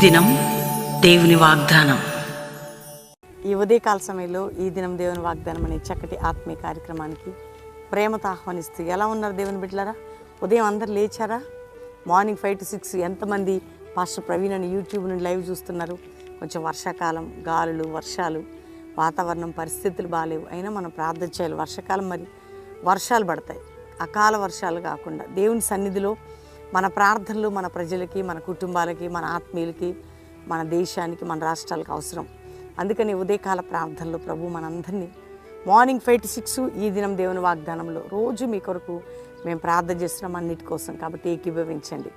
దినం దేవుని వాగ్దానం. ఈ ఉదయకాల సమయంలో ఈ దినం దేవుని వాగ్దానం అనే చక్కటి ఆత్మీయ కార్యక్రమానికి ప్రేమతో ఆహ్వానిస్తూ ఎలా ఉన్నారు దేవుని బిడ్డలారా? ఉదయం అందరు లేచారా? మార్నింగ్ ఫైవ్ టు సిక్స్ ఎంతమంది పాస్టర్ ప్రవీణ్ అని యూట్యూబ్ నుండి లైవ్ చూస్తున్నారు? కొంచెం వర్షాకాలం గాలులు వర్షాలు వాతావరణం పరిస్థితులు బాగాలేవు అయినా మనం ప్రార్థన చేయాలి. వర్షాకాలం మరి వర్షాలు పడతాయి. అకాల వర్షాలు కాకుండా దేవుని సన్నిధిలో మన ప్రార్థనలు మన ప్రజలకి మన కుటుంబాలకి మన ఆత్మీయులకి మన దేశానికి మన రాష్ట్రాలకు అవసరం. అందుకని ఉదయకాల ప్రార్థనలు ప్రభు మనందరినీ మార్నింగ్ ఫైవ్ టు సిక్స్ ఈ దినం దేవుని వాగ్దానంలో రోజు మీ కొరకు మేము ప్రార్థన చేస్తున్నాం అన్నిటి కోసం. కాబట్టి ఏకీభవించండి.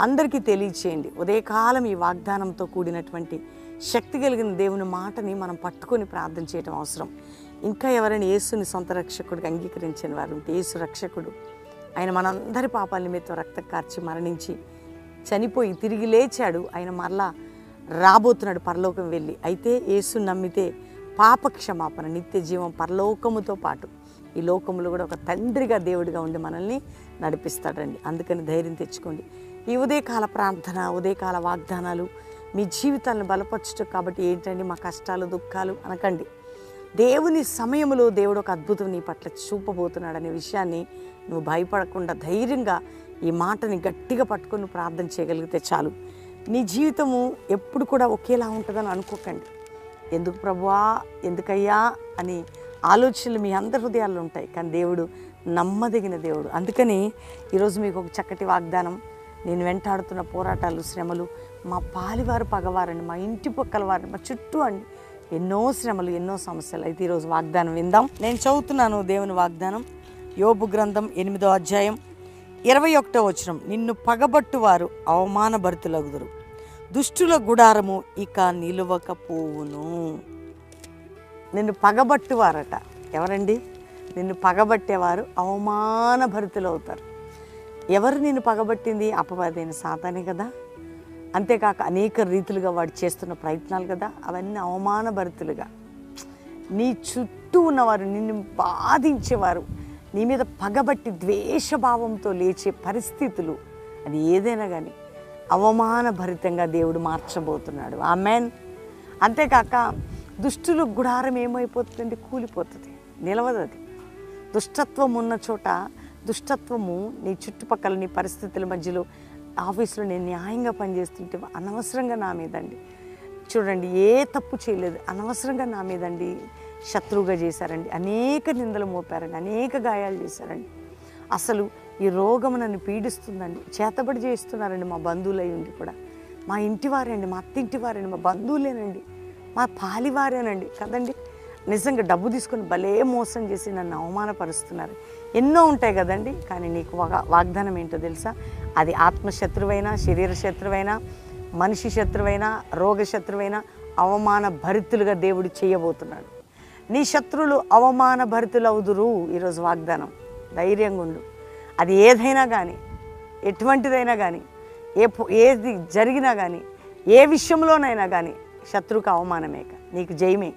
అందరికీ తెలియచేయండి. ఉదయకాలం ఈ వాగ్దానంతో కూడినటువంటి శక్తి కలిగిన దేవుని మాటని మనం పట్టుకొని ప్రార్థన చేయడం అవసరం. ఇంకా ఎవరైనా యేసుని సొంత రక్షకుడికి అంగీకరించిన వారు ఉంటే యేసు రక్షకుడు. ఆయన మనందరి పాపాల నిమిత్తం రక్తం కార్చి మరణించి చనిపోయి తిరిగి లేచాడు. ఆయన మరలా రాబోతున్నాడు పరలోకం వెళ్ళి. అయితే యేసు నమ్మితే పాప క్షమాపణ నిత్య జీవం పరలోకముతో పాటు ఈ లోకములో కూడా ఒక తండ్రిగా దేవుడిగా ఉండి మనల్ని నడిపిస్తాడండి. అందుకని ధైర్యం తెచ్చుకోండి. ఈ ఉదయకాల ప్రార్థన ఉదయకాల వాగ్దానాలు మీ జీవితాలను బలపరచడం కాబట్టి ఏంటండి? మా కష్టాలు దుఃఖాలు అనకండి. దేవుని సమయంలో దేవుడు ఒక అద్భుతం నీ పట్ల చూపబోతున్నాడనే విషయాన్ని నువ్వు భయపడకుండా ధైర్యంగా ఈ మాటని గట్టిగా పట్టుకొని ప్రార్థన చేయగలిగితే చాలు. నీ జీవితము ఎప్పుడు కూడా ఒకేలా ఉంటుందని అనుకోకండి. ఎందుకు ప్రభువా? ఎందుకయ్యా? అని ఆలోచనలు మీ అందరి హృదయాల్లో ఉంటాయి. కానీ దేవుడు నమ్మదగిన దేవుడు. అందుకని ఈరోజు మీకు ఒక చక్కటి వాగ్దానం. నేను వెంటాడుతున్న పోరాటాలు శ్రమలు మా పాలివారు పగవారండి. మా ఇంటి పక్కల వారండి మా చుట్టూ అండి. ఎన్నో శ్రమలు ఎన్నో సమస్యలు. అయితే ఈరోజు వాగ్దానం విందాం. నేను చదువుతున్నాను దేవుని వాగ్దానం. యోబు గ్రంథం ఎనిమిదో అధ్యాయం ఇరవై ఒకటో వచనం. నిన్ను పగబట్టువారు అవమానభరితులగుదురు. దుష్టుల గుడారము ఇక నిలువకపోవును. నిన్ను పగబట్టువారట. ఎవరండి? నిన్ను పగబట్టేవారు అవమానభరితులు అవుతారు ఎవరు నిన్ను పగబట్టింది? అపవాదైన సాతానే కదా. అంతేకాక అనేక రీతులుగా వాడు చేస్తున్న ప్రయత్నాలు కదా. అవన్నీ అవమానభరితులుగా. నీ చుట్టూ ఉన్నవారు నిన్ను బాధించేవారు. నీ మీద పగబట్టి ద్వేషభావంతో లేచే పరిస్థితులు అది ఏదైనా కానీ అవమానభరితంగా దేవుడు మార్చబోతున్నాడు. ఆమెన్. అంతేకాక దుష్టులు గుడారం ఏమైపోతుందండి? కూలిపోతుంది. నిలవదు అది. దుష్టత్వం ఉన్న చోట దుష్టత్వము నీ చుట్టుపక్కల నీ పరిస్థితుల మధ్యలో ఆఫీస్లో నేను న్యాయంగా పనిచేస్తుంటే అనవసరంగా నా మీదండి. చూడండి ఏ తప్పు చేయలేదు. అనవసరంగా నా మీదండి. శత్రువుగా చేశారండి. అనేక నిందలు మోపారండి. అనేక గాయాలు చేశారండి. అసలు ఈ రోగం నన్ను పీడిస్తుందండి. చేతబడి చేస్తున్నారండి మా బంధువులు ఉండి కూడా. మా ఇంటి వారండి మా అత్తింటి వారండి మా బంధువులేనండి. మా పాలివారేనండి కదండి? నిజంగా డబ్బు తీసుకొని భలే మోసం చేసి నన్ను అవమానపరుస్తున్నారు. ఎన్నో ఉంటాయి కదండి? కానీ నీకు వాగ్దానం ఏంటో తెలుసా? అది ఆత్మశత్రువైనా శరీర శత్రువైనా మనిషి శత్రువైనా రోగ శత్రువైనా అవమాన భరితులుగా దేవుడు చేయబోతున్నాడు. నీ శత్రులు అవమాన భరితులవుదురు ఈరోజు వాగ్దానం. ధైర్యంగా ఉండు. అది ఏదైనా కానీ ఎటువంటిదైనా కానీ ఏ ఏది జరిగినా కానీ ఏ విషయంలోనైనా కానీ శత్రువుకు అవమానమే నీకు జయమే.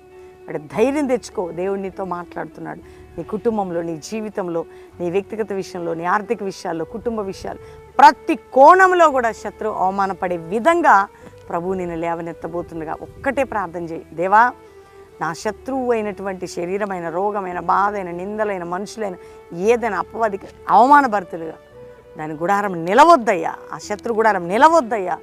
అంటే ధైర్యం తెచ్చుకో. దేవుడు నీతో మాట్లాడుతున్నాడు. నీ కుటుంబంలో నీ జీవితంలో నీ వ్యక్తిగత విషయంలో నీ ఆర్థిక విషయాల్లో కుటుంబ విషయాలు ప్రతి కోణంలో కూడా శత్రువు అవమానపడే విధంగా ప్రభువు నేను లేవనెత్తబోతుండగా ఒక్కటే ప్రార్థన చేయి. దేవా నా శత్రువు అయినటువంటి శరీరమైన రోగమైన బాధైన నిందలైన మనుషులైన ఏదైనా అపవాదికి అవమానభరితులుగా దాని గుడారం నిలవద్దయ్యా. ఆ శత్రు గుడారం నిలవద్దయ్యా.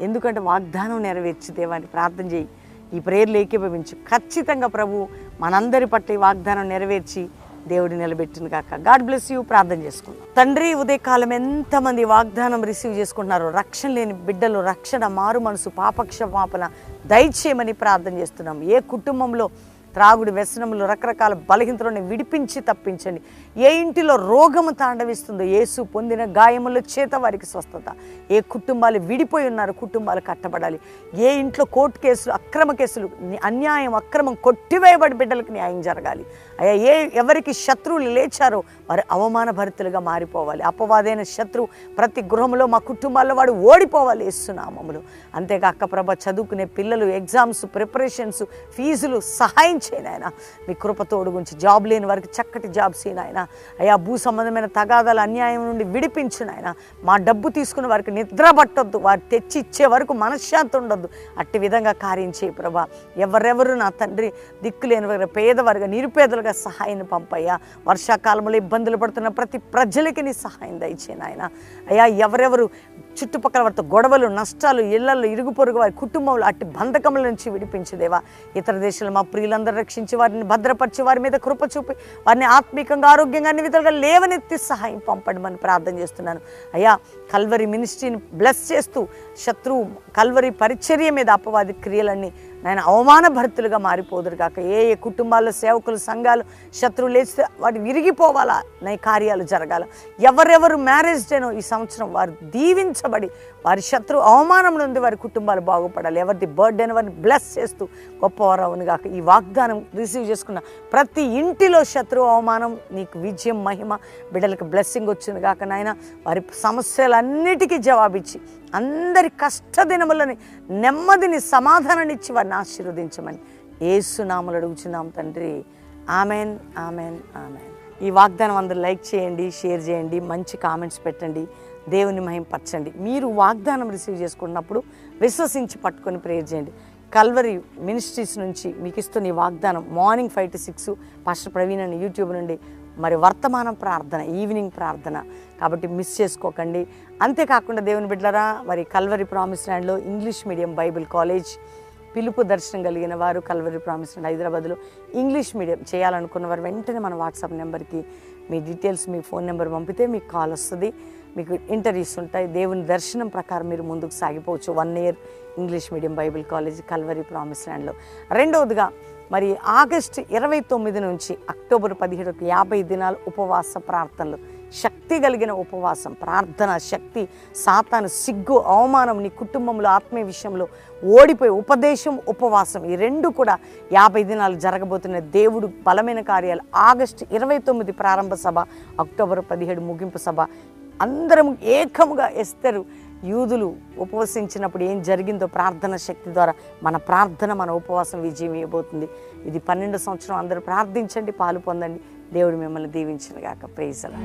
ఎందుకంటే వాగ్దానం నెరవేర్చి దేవాన్ని ప్రార్థన చేయి. ఈ ప్రేర్లు ఏకీభవించు. ఖచ్చితంగా ప్రభు మనందరి పట్ల ఈ వాగ్దానం నెరవేర్చి దేవుడు నిలబెట్టిన కాక. గాడ్ బ్లెస్ యూ ప్రార్థన చేసుకుందాం. తండ్రి ఉదయకాలం ఎంతమంది వాగ్దానం రిసీవ్ చేసుకుంటున్నారో రక్షణ లేని బిడ్డలు రక్షణ మారు మనసు పాపక్షమాపణ దయచేయమని ప్రార్థన చేస్తున్నాం. ఏ కుటుంబంలో త్రాగుడు వ్యసనములు రకరకాల బలహీనతలను విడిపించి తప్పించండి. ఏ ఇంటిలో రోగము తాండవిస్తుందో యేసు పొందిన గాయముల చేత వారికి స్వస్థత. ఏ కుటుంబాలు విడిపోయి ఉన్నారు కుటుంబాలు కట్టబడాలి. ఏ ఇంట్లో కోర్టు కేసులు అక్రమ కేసులు అన్యాయం అక్రమం కొట్టివేయబడి బిడ్డలకు న్యాయం జరగాలి. అయ్యా ఏ ఎవరికి శత్రువులు లేచారో వారు అవమానభరితులుగా మారిపోవాలి. అపవాదైన శత్రువు ప్రతి గృహంలో మా కుటుంబాల్లో వాడు ఓడిపోవాలి ఇస్తున్నామములు అంతేకాక ప్రభ చదువుకునే పిల్లలు ఎగ్జామ్స్ ప్రిపరేషన్స్ ఫీజులు సహాయం చేయి ఆయన మీ కృప తోడుగుంచి జాబ్ లేని వారికి చక్కటి జాబ్స్ చేయను నాయన అయ్యా భూ సంబంధమైన తగాదాల అన్యాయం నుండి విడిపించిన ఆయన మా డబ్బు తీసుకున్న వారికి నిద్ర పట్టొద్దు. వారు తెచ్చి ఇచ్చే వరకు మనశ్శాంతి ఉండొద్దు. అట్టి విధంగా కార్యం చేయి ప్రభా. ఎవరెవరు నా తండ్రి దిక్కు లేని వారు పేదవారుగా నిరుపేదలుగా సహాయాన్ని పంపయ్యా. వర్షాకాలంలో ఇబ్బందులు పడుతున్న ప్రతి ప్రజలకి నీ సహాయం దయచేయను నాయన. అయ్యా ఎవరెవరు చుట్టుపక్కల వారితో గొడవలు నష్టాలు ఇళ్ళలో ఇరుగు పొరుగు వారి కుటుంబంలో అట్టి బంధకముల నుంచి విడిపించదేవా ఇతర దేశాలు మా ప్రియులందరూ రక్షించి వారిని భద్రపరిచి వారి మీద కృప చూపి వారిని ఆత్మీకంగా ఆరోగ్యంగా అన్ని విధాలుగా లేవనెత్తి సహాయం పంపడమని ప్రార్థన చేస్తున్నాను. అయ్యా కల్వరి మినిస్ట్రీని బ్లెస్ చేస్తూ శత్రువు కల్వరి పరిచర్య మీద అపవాది క్రియలన్నీ నాయన అవమానభరితులుగా మారిపోదురు కాక ఏ ఏ కుటుంబాల్లో సేవకులు సంఘాలు శత్రువులు లేచితే వాటి విరిగిపోవాలా? నా కార్యాలు జరగాల. ఎవరెవరు మ్యారేజ్ డేనో ఈ సంవత్సరం వారు దీవించబడి వారి శత్రు అవమానం నుండి వారి కుటుంబాలు బాగుపడాలి. ఎవరిది బర్త్డేని వారిని బ్లెస్ చేస్తూ గొప్పవారు అవును కాక ఈ వాగ్దానం రిసీవ్ చేసుకున్న ప్రతి ఇంటిలో శత్రు అవమానం నీకు విజయం మహిమ బిడ్డలకు బ్లెస్సింగ్ వచ్చింది కాక నాయన. వారి సమస్యలన్నిటికీ జవాబిచ్చి అందరి కష్టదినములని నెమ్మదిని సమాధానాన్ని వారిని ఆశీర్వదించమని ఏసునామలు అడుగుచున్నాం తండ్రి. ఆమెన్ ఆమెన్ ఆమెన్. ఈ వాగ్దానం అందరు లైక్ చేయండి షేర్ చేయండి మంచి కామెంట్స్ పెట్టండి దేవుని మహింపరచండి మీరు వాగ్దానం రిసీవ్ చేసుకున్నప్పుడు విశ్వసించి పట్టుకొని ప్రేయర్ చేయండి. కల్వరి మినిస్ట్రీస్ నుంచి మీకు ఇస్తున్న ఈ వాగ్దానం morning five to six pastor Praveen అని యూట్యూబ్ నుండి మరి వర్తమానం ప్రార్థన ఈవినింగ్ ప్రార్థన. కాబట్టి మిస్ చేసుకోకండి. అంతేకాకుండా దేవుని బిడ్డలరా మరి కల్వరి ప్రామిస్ ల్యాండ్లో ఇంగ్లీష్ మీడియం బైబిల్ కాలేజ్ పిలుపు దర్శనం కలిగిన వారు కల్వరి ప్రామిస్ ల్యాండ్ హైదరాబాద్లో ఇంగ్లీష్ మీడియం చేయాలనుకున్న వారు వెంటనే మన వాట్సాప్ నెంబర్కి మీ డీటెయిల్స్ మీ ఫోన్ నెంబర్ పంపితే మీకు కాల్ వస్తుంది. మీకు ఇంటర్వ్యూస్ ఉంటాయి దేవుని దర్శనం ప్రకారం మీరు ముందుకు సాగిపోవచ్చు. One year English medium Bible college Calvary promise ల్యాండ్లో రెండవదిగా మరి ఆగస్ట్ ఇరవై తొమ్మిది నుంచి అక్టోబర్ పదిహేడుకి యాభై దినాలు ఉపవాస ప్రార్థనలు. శక్తి కలిగిన ఉపవాసం ప్రార్థన శక్తి సాతాను సిగ్గు అవమానం నీ కుటుంబంలో ఆత్మీయ విషయంలో ఓడిపోయి ఉపదేశం ఉపవాసం ఈ రెండు కూడా యాభై దినాలు జరగబోతున్న దేవుడు బలమైన కార్యాలు. ఆగస్టు ఇరవై తొమ్మిది ప్రారంభ సభ అక్టోబర్ పదిహేడు ముగింపు సభ. అందరం ఏకముగా ఎస్తరు యూదులు ఉపవసించినప్పుడు ఏం జరిగిందో ప్రార్థన శక్తి ద్వారా మన ప్రార్థన మన ఉపవాసం విజయం ఇవ్వబోతుంది. ఇది పన్నెండు సంవత్సరం అందరూ ప్రార్థించండి పాలు పొందండి. దేవుడు మిమ్మల్ని దీవించిన గాక. ప్రేసలా